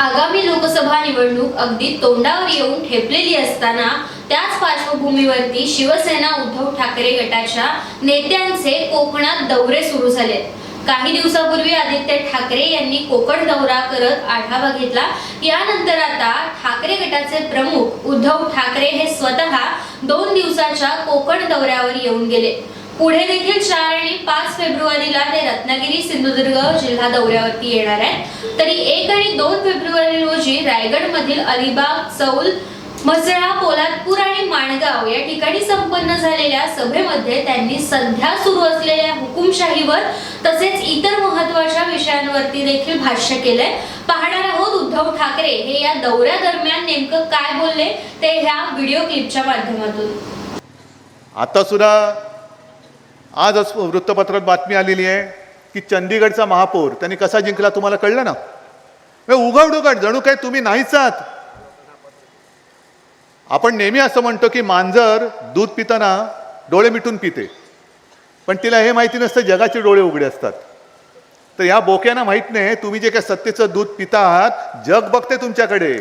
आगामी लोकसभा निवडणूक अगदी तोंडावर येऊन ठेपलेली असताना त्याच पार्श्वभूमीवरती शिवसेना उद्धव ठाकरे गटाच्या नेत्यांचे कोकणात दौरे सुरू झाले काही दिवसापूर्वी आदित्य ठाकरे यांनी कोकण दौरा करत आढावा घेतला. यानंतर आता ठाकरे गटाचे प्रमुख उद्धव ठाकरे हे स्वतः दोन दिवसाच्या कोकण दौऱ्यावर येऊन गेले. पुढे देखील चार आणि फेब्रुवारीला ते रत्नागिरी सिंधुदुर्ग जिल्हा दौऱ्यावरती येणार आहेत. तरी एक आणि दोन फेब्रुवारी रोजी रायगड मधील अलिबाग चौल मसळा पोलादपूर आणि माणगाव या ठिकाणी संपन्न झालेल्या सभेमध्ये त्यांनी सध्या सुरू असलेल्या हुकुमशाहीवर तसेच इतर महत्त्वाच्या विषयांवरती देखील भाष्य केलंय. पाहणार आहोत उद्धव ठाकरे हे या दौऱ्या दरम्यान नेमकं काय बोलले ते ह्या व्हिडिओ क्लिपच्या माध्यमातून. आता सुद्धा आजच वृत्तपत्रात बातमी आलेली आहे की चंदीगडचा महापौर त्यांनी कसा जिंकला तुम्हाला कळलं ना? म्हणजे उघड उघड जणू काय तुम्ही नाहीच आहात. आपण नेहमी असं म्हणतो की मांजर दूध पिताना डोळे मिटून पिते. पण तिला हे माहिती नसतं जगाचे डोळे उघडे असतात. तर या बोक्यांना माहीत नाही तुम्ही जे काय सत्तेचं दूध पिता आहात जग बघते तुमच्याकडे.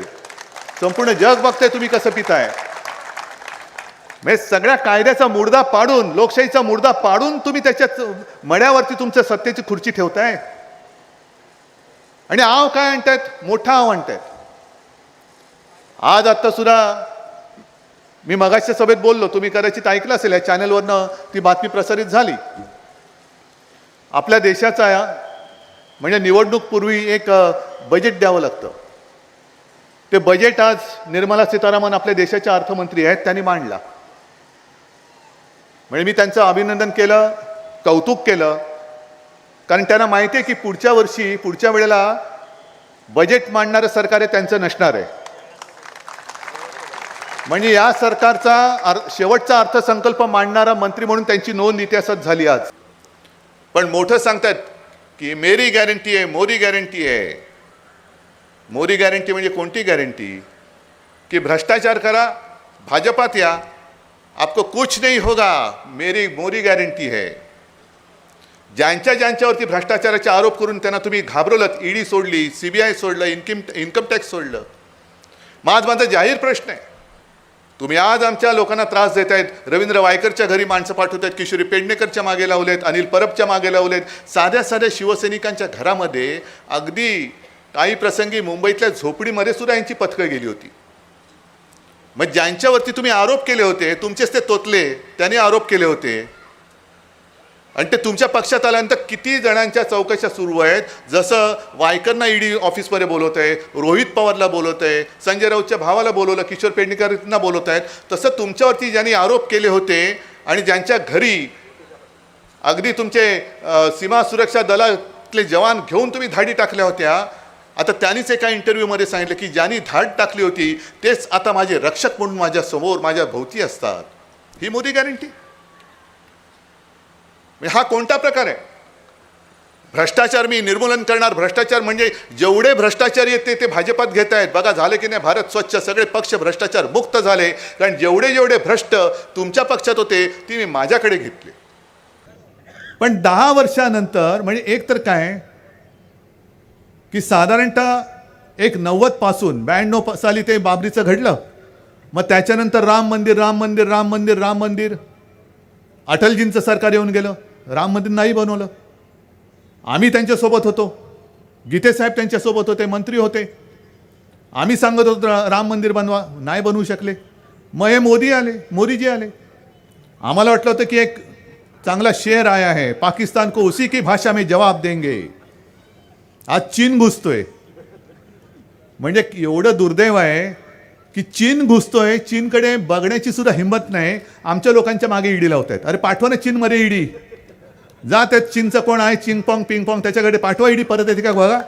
संपूर्ण जग बघते तुम्ही कसं पिताय. म्हणजे सगळ्या कायद्याचा मुर्दा पाडून लोकशाहीचा मुर्दा पाडून तुम्ही त्याच्यात मड्यावरती तुमच्या सत्तेची खुर्ची ठेवताय? आणि आव काय आणतायत मोठा आव आणतायत आज आत्ता सुद्धा मी मगाशच्या सभेत बोललो तुम्ही कदाचित ऐकलं असेल या चॅनलवरनं ती बातमी प्रसारित झाली. आपल्या देशाचा म्हणजे निवडणूकपूर्वी एक बजेट द्यावं लागतं. ते बजेट आज निर्मला सीतारामन आपल्या देशाच्या अर्थमंत्री आहेत त्यांनी मांडला. म्हणजे मी त्यांचं अभिनंदन केलं कौतुक केलं. कारण त्यांना माहिती आहे की पुढच्या वर्षी पुढच्या वेळेला बजेट मांडणारं सरकार आहे त्यांचं नसणार आहे. म्हणजे या सरकारचा अर शेवटचा अर्थसंकल्प मांडणारा मंत्री म्हणून त्यांची नोंद इतिहासात झाली आज. पण मोठं सांगतात की मेरी गॅरंटी आहे मोरी गॅरंटी आहे. मोरी गॅरंटी म्हणजे कोणती गॅरंटी की भ्रष्टाचार करा भाजपात या आपको कुछ नहीं होगा मेरी मोरी गॅरंटी आहे ज्यांच्या ज्यांच्यावरती भ्रष्टाचाराचे आरोप करून त्यांना तुम्ही घाबरवलं ईडी सोडली सी बी आय सोडलं इन्कम इन्कम टॅक्स सोडलं. माझ माझा जाहीर प्रश्न आहे. तुम्ही आज आमच्या लोकांना त्रास देत आहेत रवींद्र वायकरच्या घरी माणसं पाठवत आहेत किशोरी पेडणेकरच्या मागे लावलेत अनिल परबच्या मागे लावलेत साध्या साध्या शिवसैनिकांच्या घरामध्ये अगदी काही प्रसंगी मुंबईतल्या झोपडीमध्ये सुद्धा यांची पथकं गेली होती. मग ज्यांच्यावरती तुम्ही आरोप केले होते तुमचेच ते तोतले त्यांनी आरोप केले होते. आणि ते तुमच्या पक्षात आल्यानंतर किती जणांच्या चौकशा सुरू आहेत? जसं वायकरना ईडी ऑफिसमध्ये बोलवत आहे रोहित पवारला बोलवत आहे संजय राऊतच्या भावाला बोलवलं किशोर पेडणेकरांना बोलवत आहेत. तसं तुमच्यावरती ज्यांनी आरोप केले होते आणि ज्यांच्या घरी अगदी तुमचे सीमा सुरक्षा दलातले जवान घेऊन तुम्ही धाडी टाकल्या होत्या आता त्यांनीच एका इंटरव्ह्यूमध्ये सांगितलं की ज्यांनी धाड टाकली होती तेच आता माझे रक्षक म्हणून माझ्यासमोर माझ्या भोवती असतात. ही मोदी गॅरंटी म्हणजे हा कोणता प्रकार आहे? भ्रष्टाचार मी निर्मूलन करणार. भ्रष्टाचार म्हणजे जेवढे भ्रष्टाचारी येते ते ते भाजपात घेत आहेत. बघा झाले की नाही? भारत स्वच्छ सगळे पक्ष भ्रष्टाचार मुक्त झाले. कारण जेवढे जेवढे भ्रष्ट तुमच्या पक्षात होते ते मी माझ्याकडे घेतले. पण दहा वर्षानंतर म्हणजे एक तर काय? की साधारणतः एक नव्वदपासून ब्याण्णव साली ते बाबरीचं घडलं. मग त्याच्यानंतर राम मंदिर राम मंदिर राम मंदिर राम मंदिर. अटलजींचं सरकार येऊन गेलं. राम मंदिर नाही बनवलं. आम्ही त्यांच्यासोबत होतो. गीतेसाहेब त्यांच्यासोबत होते मंत्री होते. आम्ही सांगत होतो राम मंदिर बनवा. नाही बनवू शकले. मग हे मोदी आले मोदीजी आले. आम्हाला वाटलं होतं की एक चांगला शेर आया है पाकिस्तान को उसी की भाषा में जवाब देंगे. आज चीन घुसतोय. म्हणजे एवढं दुर्दैव आहे की चीन घुसतोय चीनकडे बघण्याची सुद्धा हिंमत नाही. आमच्या लोकांच्या मागे ईडी लावत आहेत अरे पाठवा ना चीनमध्ये ईडी. जा त्यात चीनचं कोण आहे? चिंगपॉंग पिंगपॉंग पिंग पॉंग त्याच्याकडे पाठवा ईडी परत येते का? बघा.